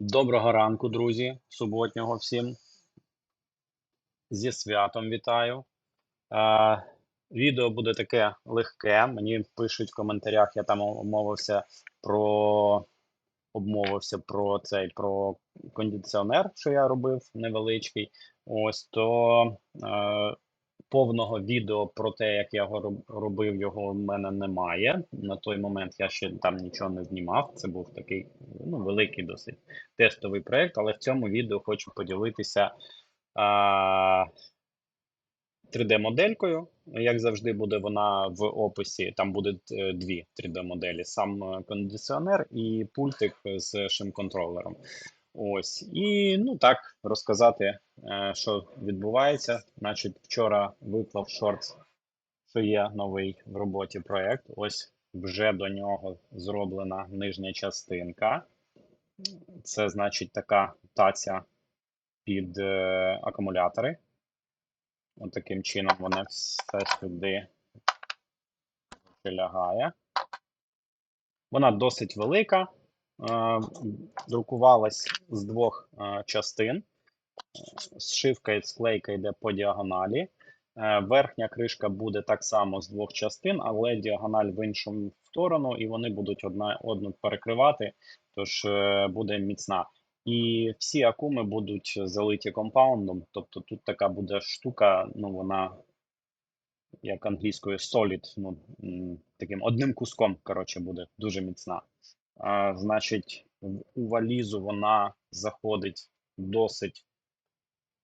Доброго ранку, друзі, суботнього всім. Зі святом вітаю. Е, відео буде таке легке. Мені пишуть в коментарях, я там обмовився про обмовився про цей про кондиціонер, що я робив невеличкий. Ось то е, повного відео про те, як я його робив, його в мене немає. На той момент я ще там нічого не знімав. Це був такий ну, великий досить тестовий проєкт, але в цьому відео хочу поділитися а, 3D-моделькою. Як завжди, буде вона в описі. Там буде е, дві 3D-моделі: сам е, кондиціонер і пультик з шим-контролером. Ось, і ну так розказати, е, що відбувається. Значить, вчора виклав шортс, що є новий в роботі проєкт. Ось вже до нього зроблена нижня частинка. Це значить така таця під е, акумулятори. От таким чином воно все сюди прилягає. Вона досить велика. Е, друкувалась з двох е, частин. Зшивка і склейка йде по діагоналі. Е, Верхня кришка буде так само з двох частин, але діагональ в іншу сторону, і вони будуть одна одну перекривати, тож буде міцна. І всі акуми будуть залиті компаундом. Тобто тут така буде штука, ну вона як англійською solid, ну таким одним куском, коротше, буде дуже міцна. Значить, у валізу вона заходить досить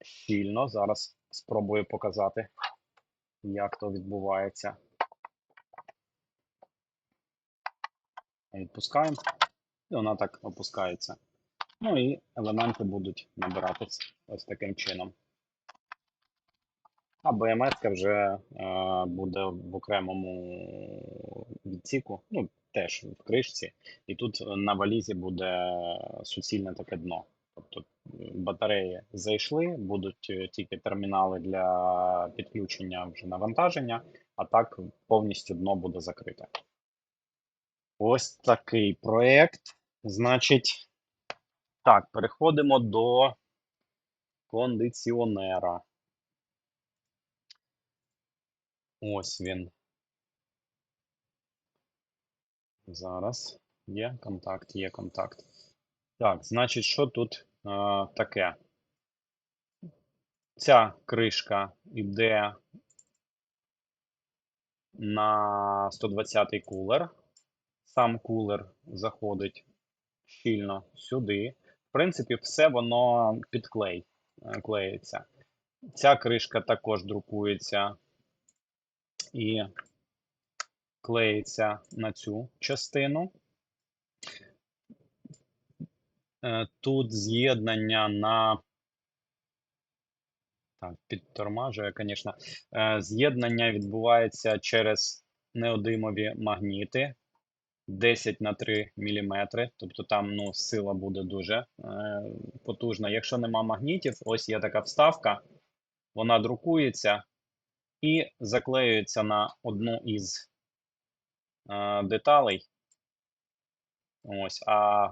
щільно. Зараз спробую показати, як то відбувається. Відпускаємо, і вона так опускається. Ну і елементи будуть набиратись ось таким чином. А БМС вже е, буде в окремому відсіку, ну теж в кришці, і тут на валізі буде суцільне таке дно. Тобто е, батареї зайшли, будуть е, тільки термінали для підключення вже навантаження, а так повністю дно буде закрите. Ось такий проєкт. Значить, так, переходимо до кондиціонера. Ось він. Зараз є контакт, є контакт. Так, значить, що тут е, таке? Ця кришка йде на 120-й кулер. Сам кулер заходить щільно сюди. В принципі, все воно під клей е, клеїться. Ця кришка також друкується і клеїться на цю частину. Е, Тут з'єднання на. Так, підтормажує, звісно. Е, З'єднання відбувається через неодимові магніти 10 на 3 мм. Тобто там ну, сила буде дуже е, потужна. Якщо нема магнітів, ось є така вставка, вона друкується і заклеюється на одну із деталей. Ось, а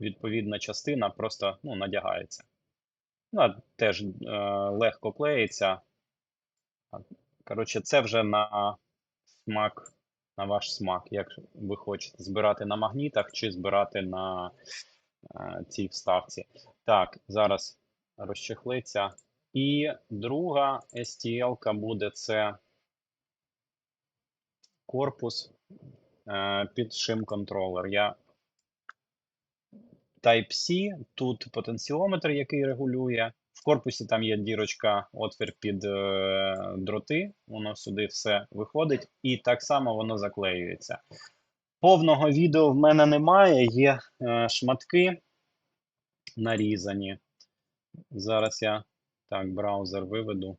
відповідна частина просто ну, надягається. Ну, теж е, легко клеїться. Коротше, це вже на смак, на ваш смак, як ви хочете збирати на магнітах чи збирати на е, цій вставці. Так, зараз розчехлиться. І друга STL буде це корпус е, під шим-контролер. Я Type-C, тут потенціометр, який регулює. В корпусі там є дірочка, отвір під е, дроти, воно сюди все виходить, і так само воно заклеюється. Повного відео в мене немає, є е, шматки нарізані. Зараз я так, браузер виведу.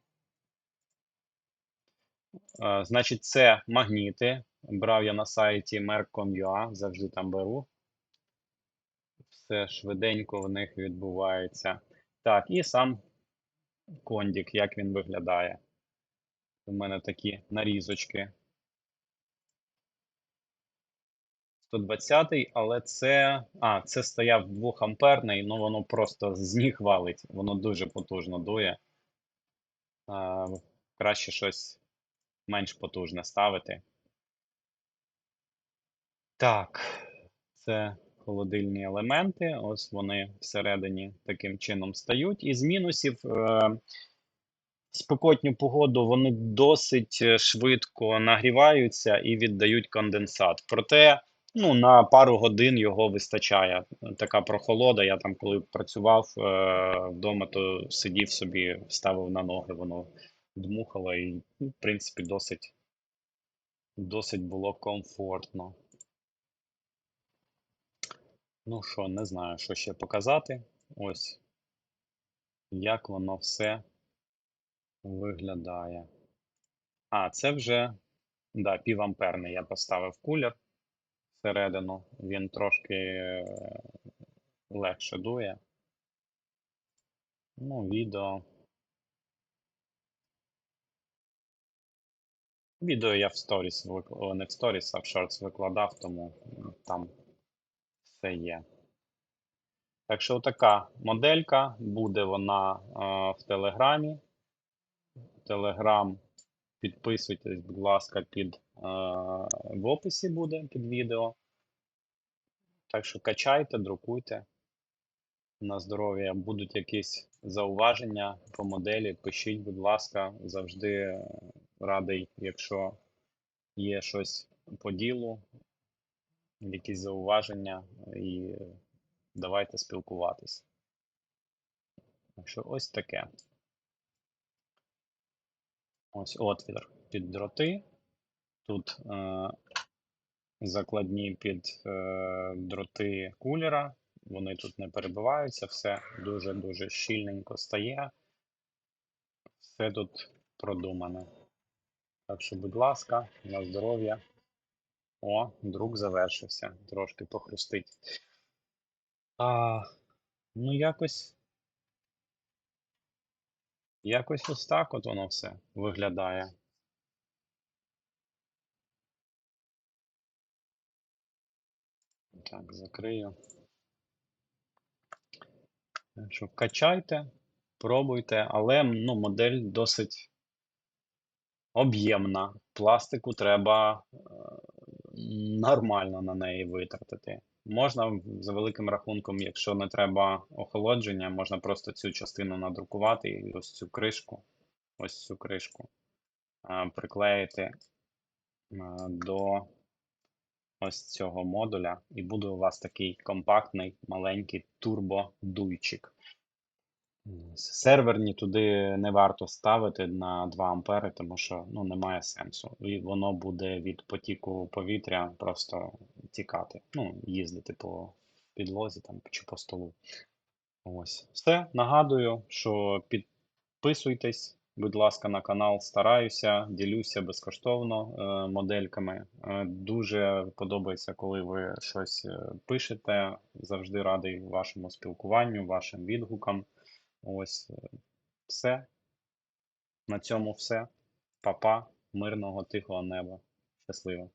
Е, значить, це магніти. Брав я на сайті merc.com.ua, завжди там беру все швиденько в них відбувається. Так, і сам кондік, як він виглядає. У мене такі нарізочки 120, але це. А, це стояв 2 амперний, ну воно просто з ніг валить. Воно дуже потужно дує. А, краще щось менш потужне ставити. Так, це холодильні елементи. Ось вони всередині таким чином стають. Із мінусів. Е, спекотню погоду вони досить е, швидко нагріваються і віддають конденсат. Проте ну, на пару годин його вистачає. Така прохолода. Я там, коли працював е, вдома, то сидів собі, ставив на ноги, воно дмухало, і, ну, в принципі, досить, досить було комфортно. Ну що, не знаю, що ще показати. Ось як воно все виглядає. А, це вже да, півамперний я поставив кулер всередину. Він трошки е, легше дує. Ну, відео. Відео я в сторіс, вик- не в сторіс, а в шортс викладав, тому там все є. Так що така моделька, буде вона е, в Телеграмі. Телеграм, підписуйтесь, будь ласка, під е, в описі буде під відео. Так що качайте, друкуйте. На здоров'я будуть якісь зауваження по моделі. Пишіть, будь ласка, завжди е, радий, якщо є щось по ділу, якісь зауваження, і давайте спілкуватись. Так що ось таке. Ось отвір під дроти. Тут е, закладні під е, дроти кулера. Вони тут не перебиваються, все дуже-дуже щільненько стає. Все тут продумане. Так що, будь ласка, на здоров'я. О, друк завершився. Трошки похрустить. А, ну, якось. Якось ось так от воно все виглядає. Так, закрию. Так що качайте, пробуйте, але ну, модель досить об'ємна. Пластику треба е, нормально на неї витратити. Можна за великим рахунком, якщо не треба охолодження, можна просто цю частину надрукувати і ось цю кришку, ось цю кришку е, приклеїти е, до ось цього модуля, і буде у вас такий компактний маленький турбодуйчик. Серверні туди не варто ставити на 2 ампери, тому що ну, немає сенсу. І воно буде від потіку повітря просто тікати. Ну, їздити по підлозі там, чи по столу. Ось. Все. Нагадую, що підписуйтесь, будь ласка, на канал. Стараюся, ділюся безкоштовно е, модельками. Е, дуже подобається, коли ви щось е, пишете. Завжди радий вашому спілкуванню, вашим відгукам. Ось е, все. На цьому все. Па-па, мирного, тихого неба. Щасливо.